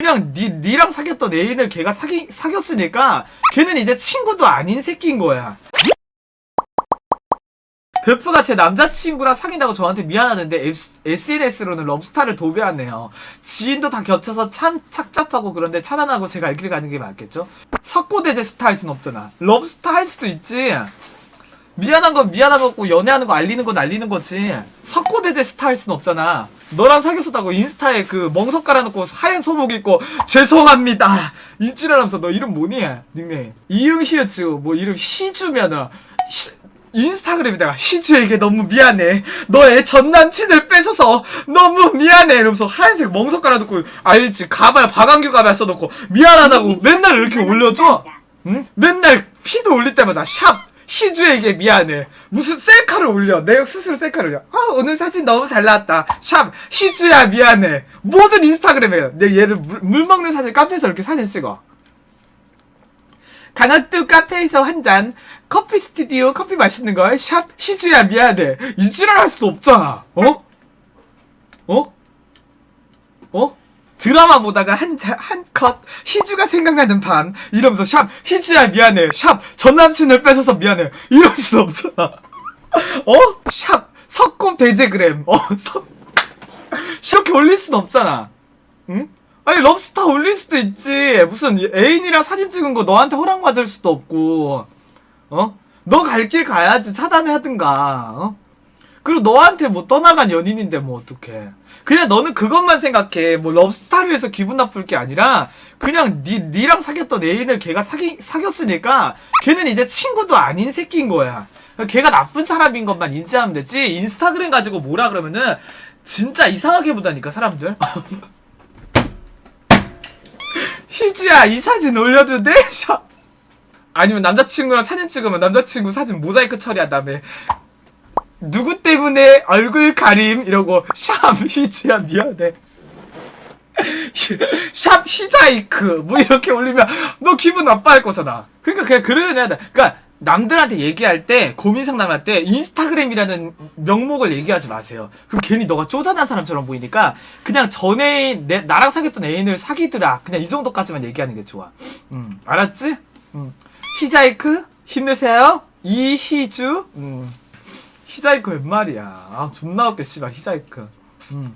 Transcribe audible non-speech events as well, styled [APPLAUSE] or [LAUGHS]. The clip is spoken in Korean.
그냥 니, 니랑 사귀었던 애인을 걔가 사귀, 사귀었으니까 걔는 이제 친구도 아닌 새끼인 거야. 베프가 제 남자친구랑 사귄다고 저한테 미안하는데 SNS로는 럽스타를 도배하네요. 지인도 다 겹쳐서 참 착잡하고 그런데 차단하고 제가 알길 가는 게 맞겠죠? 석고대제 스타 할 순 없잖아. 럽스타 할 수도 있지. 미안한 건 미안한 거고 연애하는 거 알리는 건 알리는 거지. 석고대제 스타 할 순 없잖아. 너랑 사귀었었다고 인스타에 그 멍석 깔아놓고 하얀 소복 입고 죄송합니다. 이지랄하면서 너 이름 뭐니? 닉네임 이응 히읗 뭐 이름 희주면은 히- 인스타그램에 다가 희주에게 너무 미안해. 너의 전 남친을 뺏어서 너무 미안해. 이러면서 하얀색 멍석 깔아놓고 알지 가발 박완규 가발 써놓고 미안하다고 맨날 이렇게 올려줘. 응? 맨날 피도 올릴 때마다 샵 희주에게 미안해. 무슨 셀카를 올려. 내 스스로 셀카를 올려. 아 오늘 사진 너무 잘 나왔다. 샵 희주야 미안해. 모든 인스타그램에 내 얘를 물, 물 먹는 사진 카페에서 이렇게 사진 찍어. 강화도 카페에서 한 잔 커피 스튜디오 커피 마시는 걸 샵 희주야 미안해. 이지랄 할 수도 없잖아. 어? 어? 어? 드라마 보다가 한한컷 희주가 생각나는 밤 이러면서 샵 희주야 미안해 샵 전남친을 뺏어서 미안해 이럴 순 없잖아 어? 샵 석곰 대제그램 어? 석 이렇게 올릴 순 없잖아 응? 아니 럽스타 올릴 수도 있지 무슨 애인이랑 사진 찍은 거 너한테 허락받을 수도 없고 어? 너 갈 길 가야지 차단하든가 어? 그리고 너한테 뭐 떠나간 연인인데 뭐 어떡해. 그냥 너는 그것만 생각해. 뭐 럽스타를 해서 기분 나쁠 게 아니라 그냥 니, 니랑 사귀었던 애인을 걔가 사귀, 사귀었으니까 걔는 이제 친구도 아닌 새끼인 거야. 걔가 나쁜 사람인 것만 인지하면 되지. 인스타그램 가지고 뭐라 그러면은 진짜 이상하게 보다니까 사람들. [LAUGHS] 희주야 이 사진 올려도 돼? 샵. [LAUGHS] 아니면 남자친구랑 사진 찍으면 남자친구 사진 모자이크 처리한 다음에 누구 때문에 얼굴 가림? 이러고 샵 희주야 미안해. [LAUGHS] 샵 히자이크. 뭐 이렇게 올리면 너 기분 나빠할 거잖아. 그러니까 그냥 그러려 해야 돼. 그러니까 남들한테 얘기할 때 고민 상담할 때 인스타그램이라는 명목을 얘기하지 마세요. 그럼 괜히 너가 쪼잔한 사람처럼 보이니까 그냥 전에 내, 나랑 사귀었던 애인을 사귀더라. 그냥 이 정도까지만 얘기하는 게 좋아. 음 알았지? 음. 히자이크 힘내세요. 이희주. 음. 히자이크 웬 말이야. 아, 존나 웃겨, 씨발, 히자이크. 음.